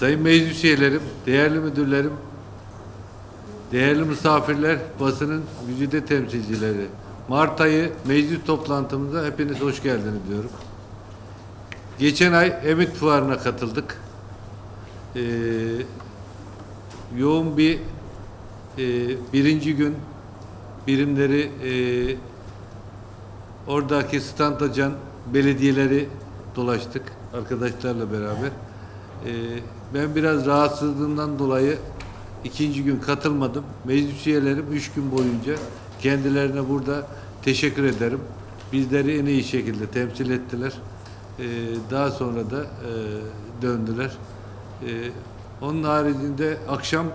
Sayın meclis üyelerim, değerli müdürlerim, değerli misafirler, basının güzide temsilcileri. Mart ayı meclis toplantımıza hepiniz hoş geldiniz diyorum. Geçen ay Emit Fuarı'na katıldık. Ee, yoğun bir e, birinci gün birimleri e, oradaki stand açan belediyeleri dolaştık arkadaşlarla beraber. Ee, ben biraz rahatsızlığımdan dolayı ikinci gün katılmadım. Meclis üyelerim üç gün boyunca kendilerine burada teşekkür ederim. Bizleri en iyi şekilde temsil ettiler. Ee, daha sonra da e, döndüler. Ee, onun haricinde akşam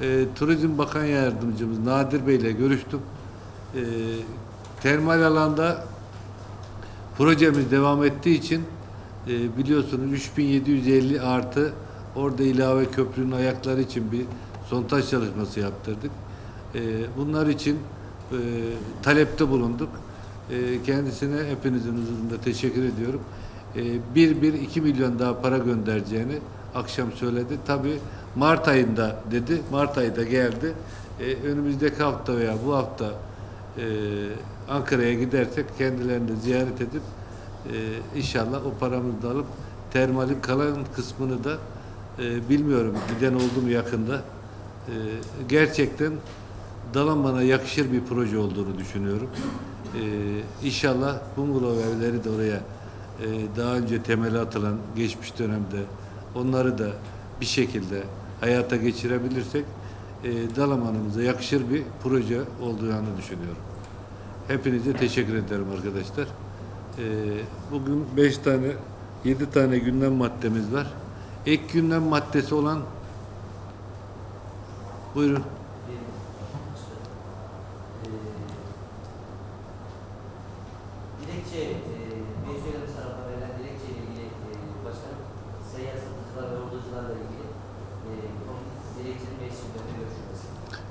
e, Turizm Bakan Yardımcımız Nadir Bey ile görüştüm. Ee, termal alanda projemiz devam ettiği için e, biliyorsunuz 3750 artı orada ilave köprünün ayakları için bir sontaj çalışması yaptırdık. E, bunlar için e, talepte bulunduk. E, kendisine hepinizin huzurunda teşekkür ediyorum. E, 1-1-2 milyon daha para göndereceğini akşam söyledi. Tabi Mart ayında dedi. Mart ayı da geldi. E, önümüzdeki hafta veya bu hafta e, Ankara'ya gidersek kendilerini ziyaret edip e, inşallah o paramızı da alıp termalin kalan kısmını da e, bilmiyorum giden oldu mu yakında. E, gerçekten Dalaman'a yakışır bir proje olduğunu düşünüyorum. E, inşallah bungalov evleri de oraya e, daha önce temeli atılan geçmiş dönemde onları da bir şekilde hayata geçirebilirsek e, Dalaman'ımıza yakışır bir proje olduğunu düşünüyorum. Hepinize teşekkür ederim arkadaşlar. Ee, bugün 5 tane, 7 tane gündem maddemiz var. Ek gündem maddesi olan buyurun. Dilekçe, e, e, e.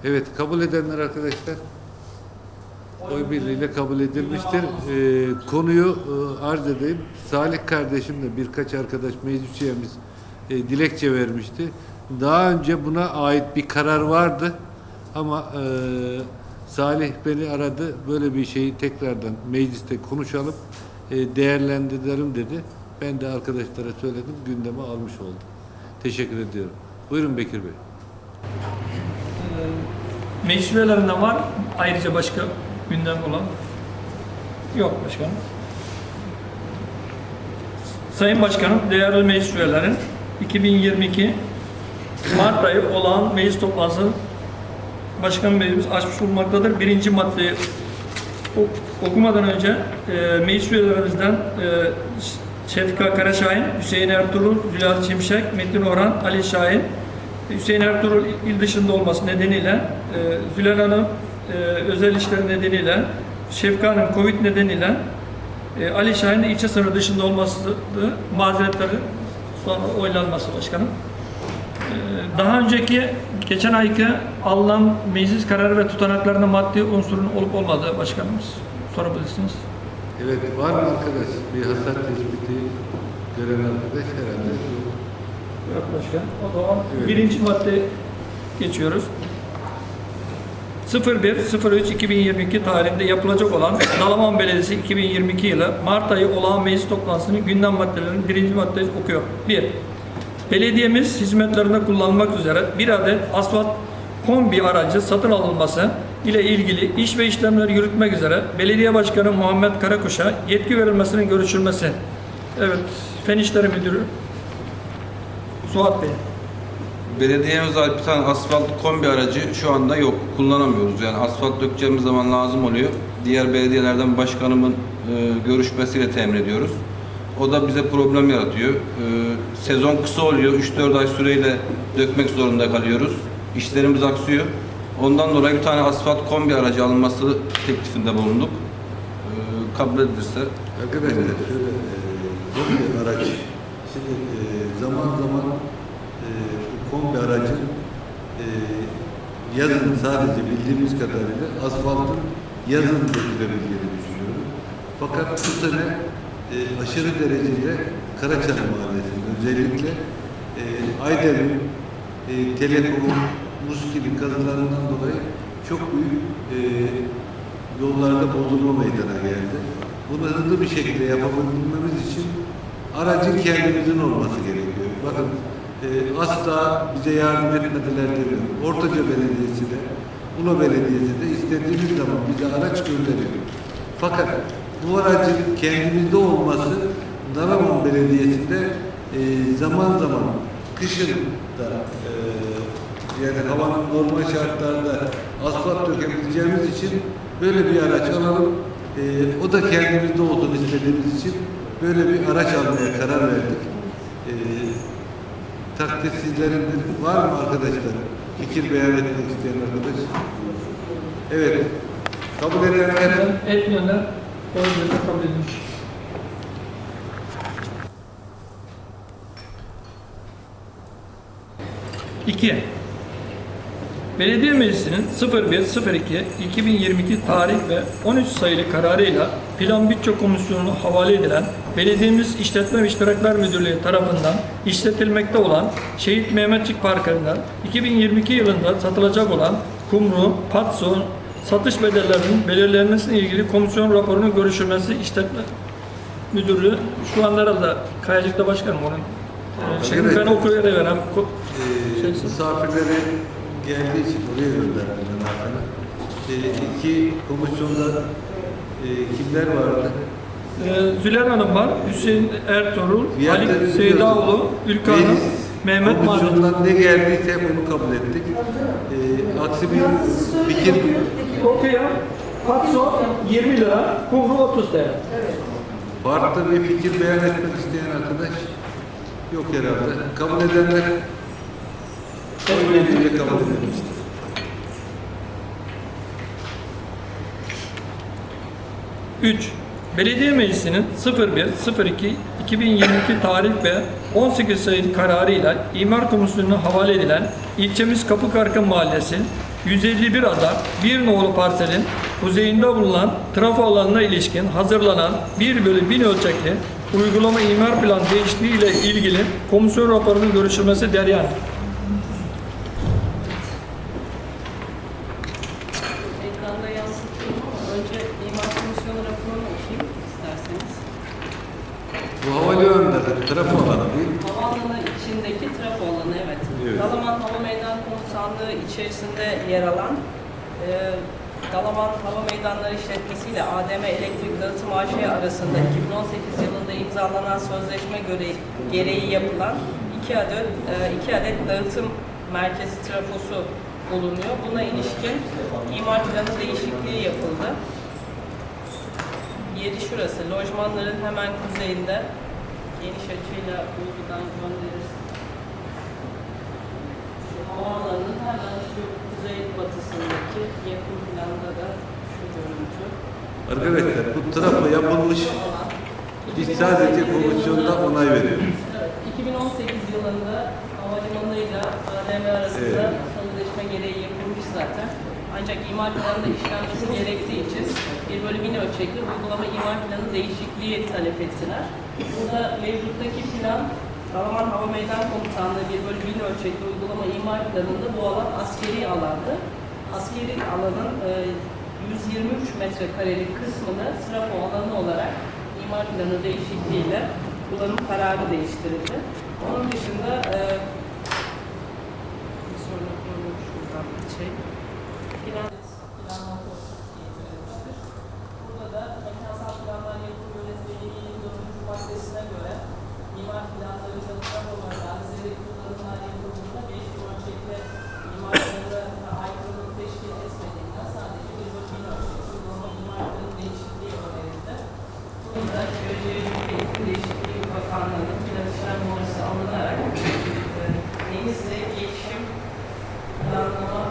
Evet kabul edenler arkadaşlar oy birliğiyle kabul edilmiştir. Ee, konuyu e, arz edeyim. Salih kardeşimle birkaç arkadaş meclis üyemiz e, dilekçe vermişti. Daha önce buna ait bir karar vardı ama e, Salih beni aradı. Böyle bir şeyi tekrardan mecliste konuşalım, e, değerlendirelim dedi. Ben de arkadaşlara söyledim, gündeme almış oldum. Teşekkür ediyorum. Buyurun Bekir Bey. Meclis üyelerinden var ayrıca başka gündem olan? Yok başkanım. Sayın Başkanım, değerli meclis üyeleri, 2022 Mart ayı olan meclis toplantısı Başkan Beyimiz açmış bulunmaktadır. Birinci maddeyi ok- okumadan önce e, meclis üyelerimizden e, Şefika Karaşahin, Hüseyin Ertuğrul, Zülal Çimşek, Metin Orhan, Ali Şahin, Hüseyin Ertuğrul il dışında olması nedeniyle, e, Zülal Hanım e, özel işler nedeniyle, Şefika Hanım Covid nedeniyle, e, Ali Şahin'in ilçe sınırı dışında olması mazeretleri sonra oylanması başkanım. E, Daha önceki geçen ayki alınan meclis kararı ve tutanaklarında maddi unsurun olup olmadığı başkanımız sorabilirsiniz. Evet, var mı arkadaş bir hasar tespiti gören arkadaş herhalde? Yok başkan. O zaman Evet. birinci madde geçiyoruz. 01.03.2022 tarihinde yapılacak olan Dalaman Belediyesi 2022 yılı Mart ayı olağan meclis toplantısının gündem maddelerinin birinci maddeyi okuyor. 1. Belediyemiz hizmetlerinde kullanılmak üzere bir adet asfalt kombi aracı satın alınması ile ilgili iş ve işlemleri yürütmek üzere Belediye Başkanı Muhammed Karakuş'a yetki verilmesinin görüşülmesi. Evet, Fen İşleri Müdürü Suat Bey. Belediyemize ait bir tane asfalt kombi aracı şu anda yok. Kullanamıyoruz. Yani asfalt dökeceğimiz zaman lazım oluyor. Diğer belediyelerden başkanımın e, görüşmesiyle temin ediyoruz. O da bize problem yaratıyor. E, sezon kısa oluyor. 3-4 ay süreyle dökmek zorunda kalıyoruz. İşlerimiz aksıyor. Ondan dolayı bir tane asfalt kombi aracı alınması teklifinde bulunduk. E, kabul edilirse Arkadaşlar şöyle e, araç, şimdi e, zaman zaman bu kombi aracın e, yazın sadece bildiğimiz kadarıyla asfaltın yazın dökülebildiğini düşünüyorum. Fakat bu sene e, aşırı derecede Karaçay Mahallesi'nde özellikle e, Ayder'in e, Telekom, Muz gibi kazılarından dolayı çok büyük e, yollarda bozulma meydana geldi. Bunu hızlı bir şekilde yapabilmemiz için aracın kendimizin olması gerekiyor. Bakın e, asla bize yardım etmediler demiyorum. Ortaca Belediyesi de, Ulu Belediyesi de istediğimiz zaman bize araç gönderiyor. Fakat bu aracın kendimizde olması Naraman Belediyesi'nde e, zaman zaman kışın da e, yani havanın normal şartlarda asfalt dökebileceğimiz için böyle bir araç alalım. E, o da kendimizde olsun istediğimiz için böyle bir araç almaya karar verdik. E, takdir sizlerin var mı arkadaşlar? Fikir beyan etmek isteyen arkadaş? Evet. Kabul edenler Etmeyenler oy birliğiyle kabul edilmiş. İki. Belediye Meclisi'nin 01.02.2022 tarih ve 13 sayılı kararıyla Plan Bütçe Komisyonu'na havale edilen Belediyemiz İşletme ve İştirakler Müdürlüğü tarafından işletilmekte olan Şehit Mehmetçik Parkı'nda 2022 yılında satılacak olan kumru, patso, satış bedellerinin belirlenmesiyle ilgili komisyon raporunun görüşülmesi işletme müdürlüğü şu anda herhalde Kayacık'ta başkanım onun e, şeyini ben Evet. okuyuverem. Ko- e, Şeysi. misafirleri geldiği için oraya gönderdim ben. E, iki komisyonda e, kimler vardı? Ee, Zülen Hanım var, Hüseyin Ertuğrul, Diğerleri Ali. Seydaoğlu, Ülke Hanım, Mehmet Mahmut. Komisyondan ne geldiyse onu kabul ettik. E, aksi bir fikir Okuyalım. Patso 20 lira, kumru 30 TL. farklı bir fikir beyan etmek isteyen arkadaş yok herhalde. Kabul edenler oy birliğiyle kabul edilmiştir. Üç, Belediye Meclisi'nin 01.02.2022 tarih ve 18 sayılı kararıyla İmar Komisyonu'na havale edilen ilçemiz Kapıkarka Mahallesi 151 ada 1 nolu parselin kuzeyinde bulunan trafo alanına ilişkin hazırlanan 1 bölü 1000 ölçekli uygulama imar plan değişikliği ile ilgili komisyon raporunun görüşülmesi deryan. Bu havalimanında trafo alanı değil? Havaalanı içindeki trafo alanı evet. Evet. Dalaman Hava Meydan Komutanlığı içerisinde yer alan e, Dalaman Hava Meydanları İşletmesi ile ADM Elektrik Dağıtım AŞ arasında 2018 yılında imzalanan sözleşme göre, gereği yapılan iki adet, e, iki adet dağıtım merkezi trafosu bulunuyor. Buna ilişkin imar planı değişikliği yapıldı. Yeri şurası, lojmanların hemen kuzeyinde geniş açıyla uygudan gönderirsin. Şu havaalanının hemen şu kuzey batısındaki yakın planda da şu görüntü. Arkadaşlar bu trafo yapılmış. Biz sadece 2018 komisyonda onay veriyoruz. Evet, 2018 yılında havalimanıyla ADM arasında sözleşme gereği yapılmış zaten. Ancak imar planında işlenmesi gerektiği için bir bölü bin ölçekli uygulama imar planı değişikliği talep ettiler. Burada mevcuttaki plan Dalaman Hava Meydan Komutanlığı bir bölü bin ölçekli uygulama imar planında bu alan askeri alandı. Askeri alanın e, 123 metrekarelik kısmını trafo alanı olarak imar planı değişikliğiyle kullanım kararı değiştirildi. Onun dışında e, bir sonra bunu şuradan bir şey. Plan, plan notu getirilmiştir. Burada da mekansal planlar yapım yönetmeliği 24. maddesine göre mimar planları çalışan olmadan zirve kullanımlar yapıldığında 5 yıl ölçekli mimar planlarına aykırılık teşkil etmediğinden sadece bir bölü bin ölçekli uygulama mimar planı değişikliği önerildi. Bunu da Jeoloji ve İklim Değişikliği Bakanlığı'nın plan işlem numarası alınarak e, Denizli Gelişim Planlama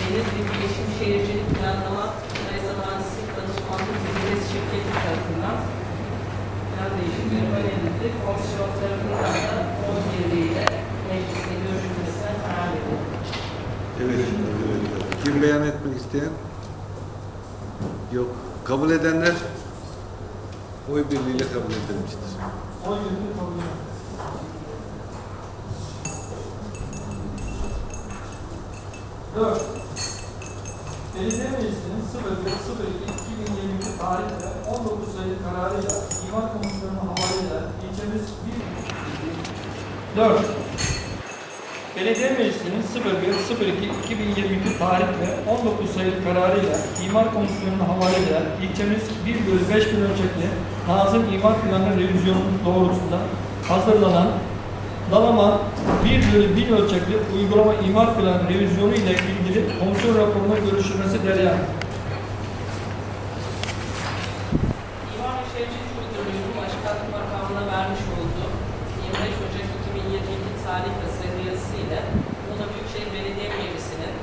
Denizli Bilişim Şehircilik Planlama ve Mühendislik Danışmanlık Hizmet Şirketi tarafından plan değişikliği önerildi. Komisyon tarafından da 11 ile mecliste görüşülmesine karar verildi. Evet. evet. Kim beyan etmek isteyen? Yok. Kabul edenler oy birliğiyle kabul edilmiştir. Oy birliği kabul edilir. Dört. Belediye Meclisi'nin 01.02.2022 tarihinde 19 sayılı kararıyla İmar Komisyonu'na havale edilen ilçemiz 1 4. Belediye Meclisi'nin 01.02.2022 tarihinde 19 sayılı kararıyla İmar Komisyonu'na havale edilen ilçemiz 1 bölü 5 bin ölçekli Nazım İmar Planı revizyonu doğrultusunda hazırlanan Dalaman 1 bölü 1000 ölçekli uygulama imar planı revizyonu ile ilgili komisyon raporuna görüşülmesi deryan. İmar Şehircilik Müdürlüğü'nün başkanlık makamına vermiş olduğu 25 Ocak 2022 tarih yazısıyla Muğla Büyükşehir Belediye Meclisi'nin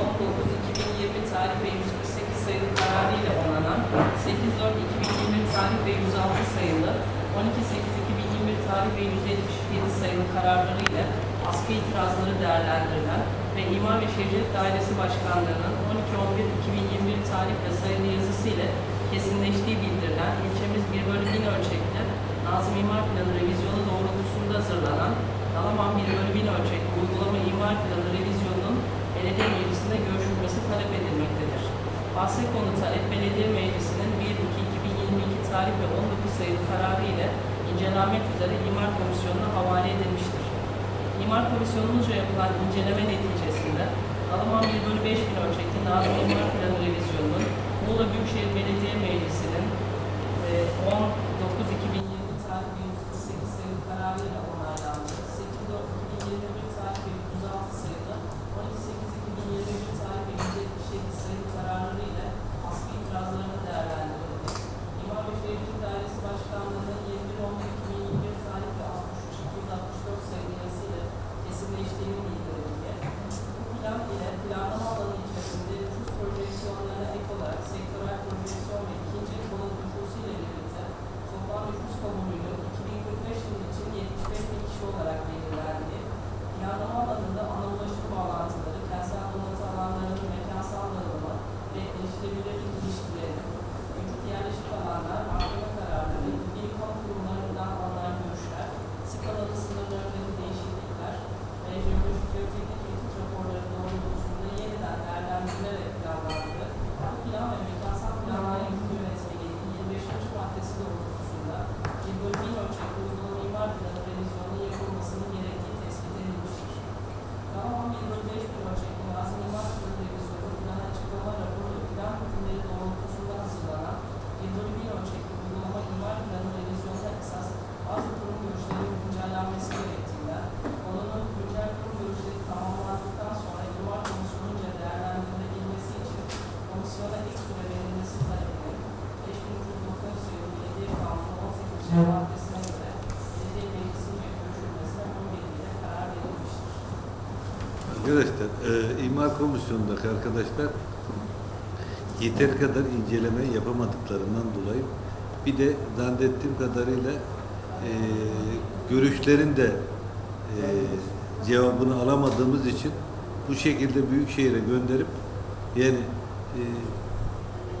19-2020 tarih ve 148 sayılı kararıyla onanan 8-4-2021 tarih ve 106 sayılı 12-8-2021 tarih ve 177 sayılı kararlarıyla askı itirazları değerlendirilen ve İmar ve Şehircilik Dairesi Başkanlığı'nın 12-11-2021 tarih ve sayılı yazısıyla kesinleştiği bildirilen ilçemiz 1 bölü 1000 ölçekli Nazım İmar Planı revizyonu doğrultusunda hazırlanan Dalaman 1 bölü 1000 ölçekli uygulama imar planı revizyonunun belediye meclisinde görüşülmesi talep edilmektedir. Bahsi konu talep belediye meclisinin 1-2-2022 tarih ve 19 sayılı kararı ile incelenmek üzere imar komisyonuna havale edilmiştir. İmar komisyonunca yapılan inceleme neticesinde Dalaman 1 bölü 5 bin ölçekli Nazım İmar Planı revizyonunun Muğla Büyükşehir Belediye Meclisi'nin e, 19-2020 e, imar komisyonundaki arkadaşlar yeteri kadar inceleme yapamadıklarından dolayı bir de zannettiğim kadarıyla e, görüşlerin de e, cevabını alamadığımız için bu şekilde Büyükşehir'e gönderip yani e,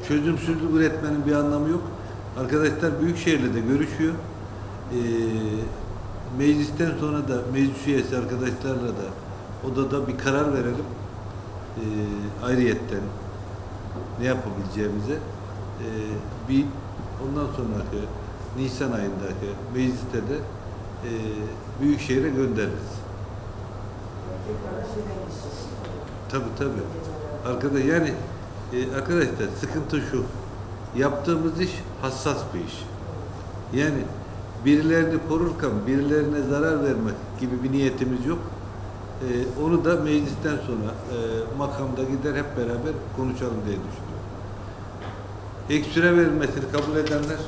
çözümsüzlük üretmenin bir anlamı yok. Arkadaşlar Büyükşehir'le de görüşüyor. E, meclisten sonra da meclis üyesi arkadaşlarla da odada bir karar verelim. E, ayrıyetten ne yapabileceğimize e, bir ondan sonraki Nisan ayındaki mecliste de e, Büyükşehir'e göndeririz. Tabi tabi. Arkadaş yani e, arkadaşlar sıkıntı şu. Yaptığımız iş hassas bir iş. Yani birilerini korurken birilerine zarar vermek gibi bir niyetimiz yok. E, onu da meclisten sonra e, makamda gider hep beraber konuşalım diye düşünüyorum. Ek süre verilmesini kabul edenler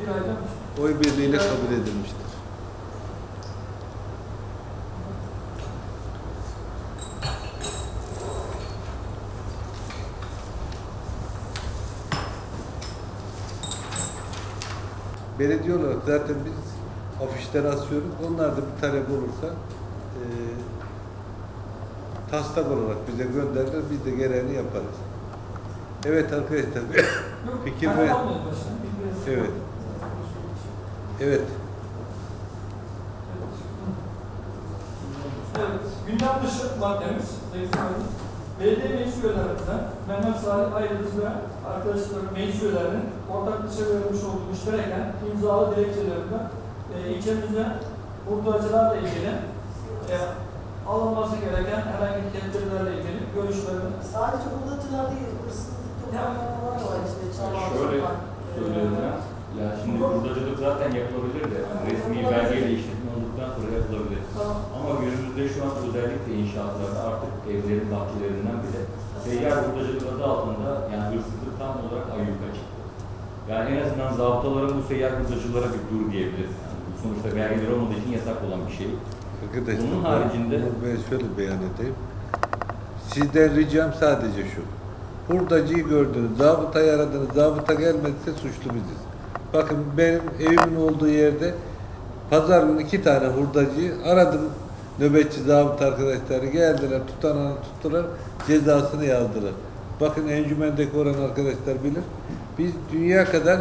Bir aydan oy birliğiyle kabul edilmiştir. Belediye olarak zaten biz afişleri asıyoruz. Onlar da bir talep olursa taslak olarak bize gönderirler. Biz de gereğini yaparız. Evet arkadaşlar. Fikir ve Evet. Evet. Evet, gündem dışı maddemiz, belediye meclis üyelerimizden Mehmet Salih Aydız ve arkadaşlar meclis üyelerinin ortaklaşa vermiş olduğu müştereken imzalı dilekçelerinde e, ilçemizde hurdacılarla ilgili e, alınması gereken herhangi bir tedbirlerle ilgili görüşlerini Sadece hurdacılar değil, hırsızlık toplamalar falan da var işte. Şöyle söylüyorum ben. Ya şimdi buradacılık zaten yapılabilir de resmi belgeyle işletme olduktan sonra yapılabilir. Tamam. Ama günümüzde şu an özellikle inşaatlarda artık evlerin bahçelerinden bile seyyar buradacılık adı altında yani hırsızlık tam olarak ayyuka çıktı. Yani en azından zabıtaların bu seyyar buradacılara bir dur diyebiliriz. Yani sonuçta vergiler olmadığı için yasak olan bir şey. Arkadaşlar Bunun ben- haricinde- bunu ben şöyle beyan edeyim. Sizden ricam sadece şu. Hurdacıyı gördünüz, zabıtayı aradınız, zabıta gelmediyse suçlu biziz. Bakın benim evimin olduğu yerde pazar günü iki tane hurdacıyı aradım. Nöbetçi zabıta arkadaşları geldiler, tutanağını tuttular, cezasını yazdılar. Bakın encümendeki olan arkadaşlar bilir. Biz dünya kadar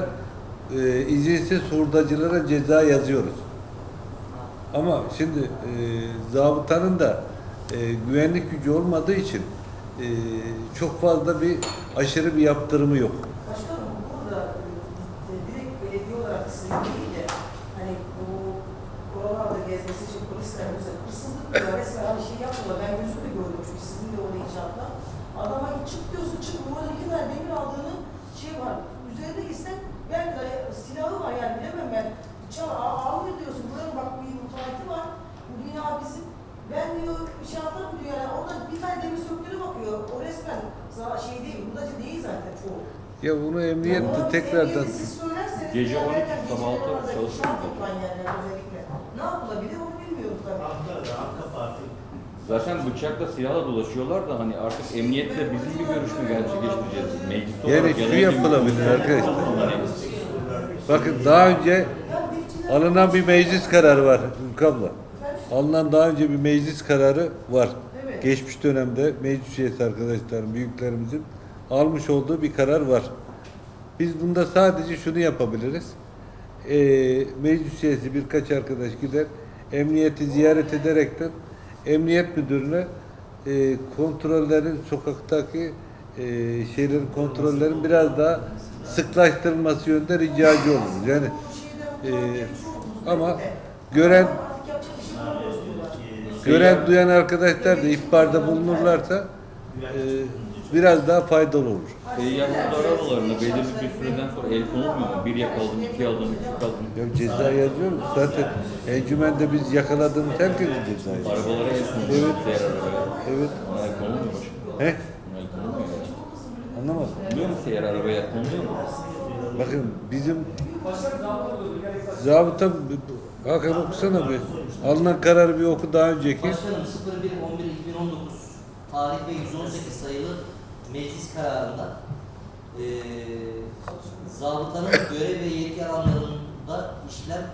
e, izinsiz hurdacılara ceza yazıyoruz. Ama şimdi e, zabıtanın da e, güvenlik gücü olmadığı için e, çok fazla bir aşırı bir yaptırımı yok. Başkanım burada e, direkt belediye olarak sizin değil de hani bu oralarda gezmesi için polisler mesela hırsızlık diyor. Resmen hani şey yapmıyorlar. Ben gözümle gördüm çünkü sizin de orada inşaatta. Adama çık diyorsun çık. Burada iki tane demir aldığını şey var. Üzerinde gitsen belki de silahı var yani bilemem ben. Çal al- almıyor diyorsun. Buranın bak bir müteahhiti var. Bu dünya bizim. Ben diyor inşaatlar mı diyor yani. Orada bir tane demir söktüğüne bakıyor. O resmen za- şey değil. Buradacı değil zaten çoğu. Ya bunu emniyette tekrardan Gece 12, sabah 6 çalışır mı? Ne yapılabilir onu bilmiyorum tabii. Zaten bıçakla silahla dolaşıyorlar da hani artık emniyetle bizim bir görüşme gerçekleştireceğiz. Meclis Yani olarak şu genel bir- yapılabilir arkadaşlar. Hani bakın daha önce alınan bir meclis kararı var Ülke abla. Alınan daha önce bir meclis kararı var. Evet. Geçmiş dönemde meclis üyesi arkadaşlarım, büyüklerimizin almış olduğu bir karar var. Biz bunda sadece şunu yapabiliriz. Ee, meclis üyesi birkaç arkadaş gider, emniyeti ziyaret ederekten emniyet müdürüne e, kontrollerin sokaktaki e, şeylerin kontrollerin biraz daha sıklaştırılması yönünde ricacı oluruz. Yani e, ama gören gören duyan arkadaşlar da ihbarda bulunurlarsa e, biraz daha faydalı olur. seyyar hurda arabalarına belirli bir süreden sonra el konulmuyor mu? Bir yakaladım, iki aldım, üç yakaladım. Ya ceza yazıyoruz. Zaten encümende biz yakaladığımız herkesin ceza yazıyor. Arabalara el konuluyor. Evet. Evet. Buna el konulmuyor. He? Buna el konulmuyor. Anlamadım. Biliyor musun seyyar arabaya konuluyor mu? Bakın bizim zabıta Hakan okusana bir. Alınan kararı bir oku daha önceki. Başkanım 01 11 2019 tarih ve 118 sayılı meclis kararında eee zabıtanın görev ve yetki alanlarında işlem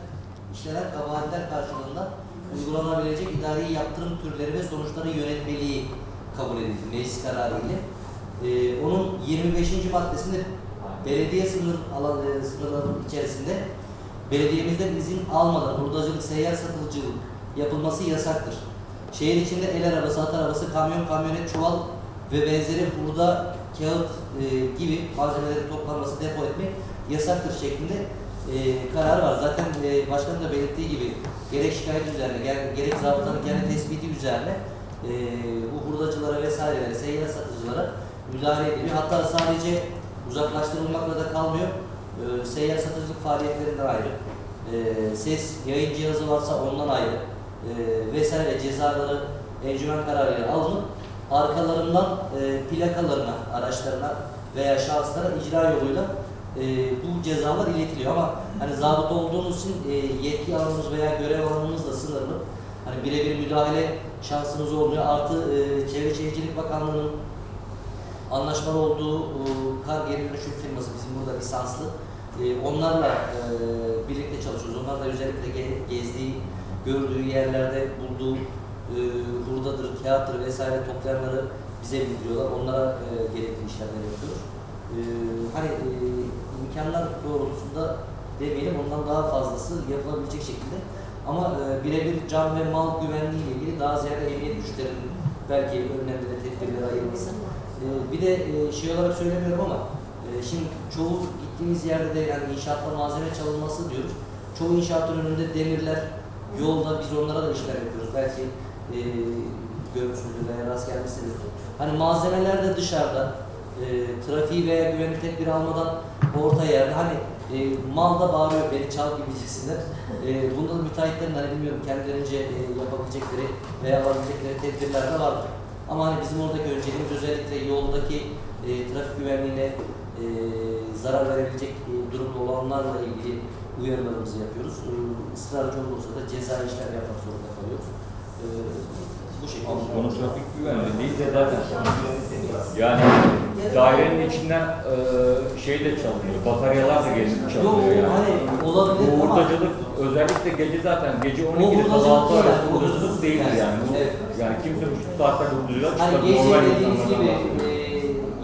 işlenen kabahatler karşılığında uygulanabilecek idari yaptırım türleri ve sonuçları yönetmeliği kabul edildi meclis kararı ile. Eee, onun 25. maddesinde belediye sınır alan e, sınırlarının içerisinde belediyemizden izin almadan hurdacılık, seyyar satıcılık yapılması yasaktır. Şehir içinde el arabası, at arabası, kamyon, kamyonet, çuval ve benzeri hurda, kağıt e, gibi malzemelerin toplanması, depo etmek yasaktır şeklinde e, karar var. Zaten e, başkanın da belirttiği gibi gerek şikayet üzerine, ger- gerek zabıtanın kendi tespiti üzerine e, bu hurdacılara vesairelere, seyyar satıcılara müdahale ediliyor. Hatta sadece uzaklaştırılmakla da kalmıyor. E, seyyar satıcılık faaliyetlerinden ayrı. E, ses, yayın cihazı varsa ondan ayrı. E, vesaire cezaları encümen kararıyla alınıp arkalarından e, plakalarına, araçlarına veya şahıslara icra yoluyla e, bu cezalar iletiliyor ama hani zabıta olduğumuz için e, yetki alanımız veya görev alanımız da sınırlı. Hani birebir müdahale şansımız olmuyor. Artı e, Çevre Şehircilik Bakanlığı'nın anlaşmalı olduğu e, kar geri dönüşüm firması bizim burada lisanslı. E, onlarla e, birlikte çalışıyoruz. Onlar da özellikle ge- gezdiği, gördüğü yerlerde bulduğu e, hurdadır, kağıttır vesaire toplayanları bize bildiriyorlar. Onlara e, gerekli işlemler yapıyoruz. E, hani e, imkanlar doğrultusunda demeyelim ondan daha fazlası yapılabilecek şekilde ama e, birebir can ve mal güvenliği ile ilgili daha ziyade emniyet güçlerinin belki önlemde de tedbirleri ayırması. E, bir de e, şey olarak söylemiyorum ama e, şimdi çoğu gittiğimiz yerde de yani inşaatta malzeme çalınması diyoruz. Çoğu inşaatın önünde demirler, yolda biz onlara da işlem yapıyoruz. Belki e, görmüşsünüzdür veya rast gelmişsinizdir. Hani malzemeler de dışarıda, e, trafiği veya güvenlik tedbiri almadan orta yerde hani e, mal da bağırıyor beni çal gibicesinden. E, bunda da müteahhitlerin hani bilmiyorum kendilerince e, yapabilecekleri veya alabilecekleri tedbirler de vardır. Ama hani bizim oradaki önceliğimiz özellikle yoldaki e, trafik güvenliğine e, zarar verebilecek e, durumda olanlarla ilgili uyarılarımızı yapıyoruz. E, ısrarcı olursa da ceza işlem yapmak zorunda kalıyoruz. E, bu şekilde. Konu trafik güvenliği de zaten yani dairenin içinden e, şey de çalınıyor, bataryalar da gelip Yok çalınıyor yani. hani olabilir Bu ama hurdacılık özellikle gece zaten gece O 12 ile hurdacılık sabah 6 değil arası yani, hurdacılık hurdacılık değildir yani. yani. Bu, Evet. Yani kimse bu saatte hurdacılığa hani çıkar. gece Normal dediğiniz gibi e,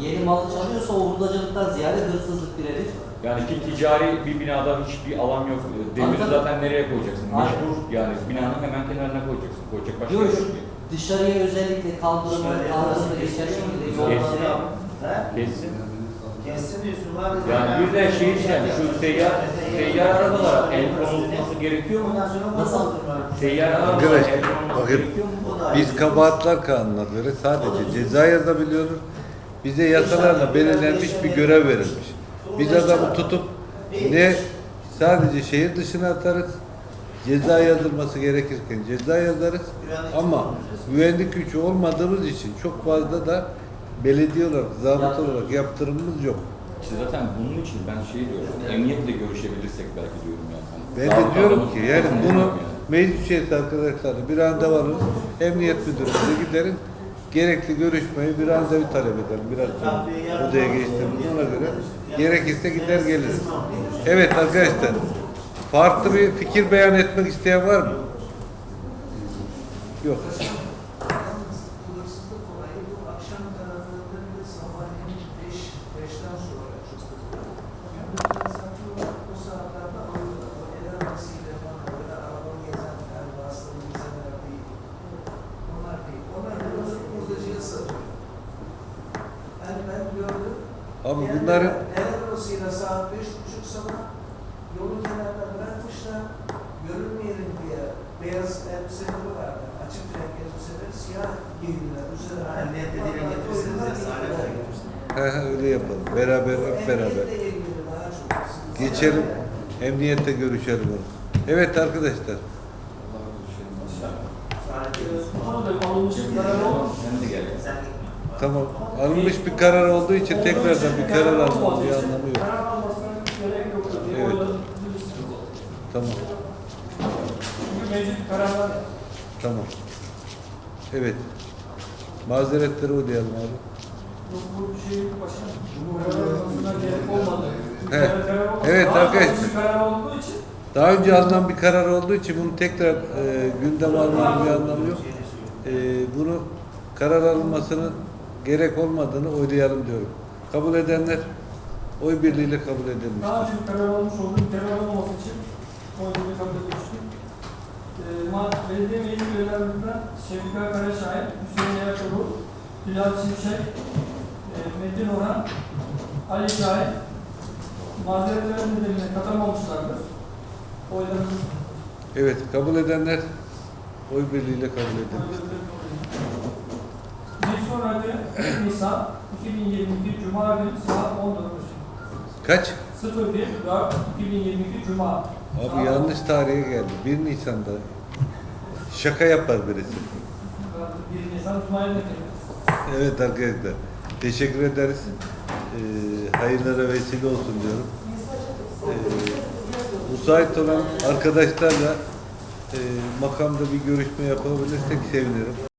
yeni malı çalıyorsa o hurdacılıktan ziyade hırsızlık birebir. Yani ki ticari bir binada hiçbir alan yok. Demiri Tabii. zaten nereye koyacaksın? Aynen. Mecbur yani binanın hemen kenarına koyacaksın. Koyacak başka Yok şu yok. dışarıya özellikle kaldırım ve kaldırımda geçer şekilde yollara Kessin. Kessin diyorsun abi. Yani bir de şey diyeceğim, şu seyyar, seyyar arabalara el konulması gerekiyor mu? Ondan sonra Nasıl? Seyyar arabalara el konulması gerekiyor mu? Biz kabahatler kanununa göre sadece ceza yazabiliyoruz. Bize yasalarla belirlenmiş bir görev verilmiş. Biz adamı tutup ne sadece şehir dışına atarız, ceza yazılması gerekirken ceza yazarız. Ama güvenlik gücü olmadığımız için çok fazla da belediye olarak, zabıta olarak yaptırımımız yok. İşte zaten bunun için ben şey diyorum, emniyetle görüşebilirsek belki diyorum yani. Ben de diyorum ki yani bunu meclis üyesi arkadaşlarla bir randevu alırız. Emniyet müdürümüze giderin. Gerekli görüşmeyi bir randevu talep edelim. Biraz sonra odaya geçtiğimiz ona göre. Gerekirse gider geliriz. Evet arkadaşlar. Farklı bir fikir beyan etmek isteyen var mı? Yok. Hırsızlık olayı bu akşam karanlığında bir de sabahleyin 5, 5'ten sonra çıktı. Yani transaksiyon olarak o saatlerde alıyorlar. O el arabasıyla falan böyle araba gezenler, vasıtalı gezenler değil. Onlar değil. Onlar da nasıl bozacıya satıyor. Yani ben gördüm. Abi Yani bunların El arabasıyla saat beş buçuk sabah yolun kenarına bırakmışlar. Görünmeyelim diye beyaz elbiseleri vardı. Açık renk elbiseleri siyah giydiler. Üzerine Emniyette dile getirirseniz esaret olur. he, he, öyle yapalım. Beraber hep beraber. Emniyetle ilgili daha çok. Geçelim. Emniyette görüşelim onu. Evet arkadaşlar. Tamam. Alınmış bir karar olduğu için tekrardan bir karar almanın bir anlamı yok. Evet. Tamam. Tamam. Evet. Mazeretleri ödeyelim abi. Yok bu şey başkanım. Bu gerek olmadı. Evet, Daha arkadaşlar. Daha önce alınan bir karar olduğu için bunu tekrar e, gündeme almanın bir anlamı yok. E, bunu karar alınmasının gerek olmadığını oylayalım diyorum. Kabul edenler oy birliğiyle kabul edilmiştir. daha önce karar olmuş olduğu bir karar olmaması için oyunu kabul edilmiştir. Ma- belediye meclis üyelerimizden Şefika Karaşahin, Hüseyin Yakoğlu, Bilal Şimşek, e, Metin Orhan, Ali Şahin mazeretlerin nedeniyle katılmamışlardır. Oylarımız Evet, kabul edenler oy birliğiyle kabul edilmiştir. Bir sonraki Nisan 2022 Cuma günü saat 19. Kaç? 01 4 2022 Cuma. Abi yanlış tarihe geldi. 1 Nisan'da. Şaka yapar birisi. 1 Nisan İsmail'de Evet arkadaşlar. Teşekkür ederiz. Ee, hayırlara vesile olsun diyorum. Ee, müsait olan arkadaşlarla e, makamda bir görüşme yapabilirsek sevinirim.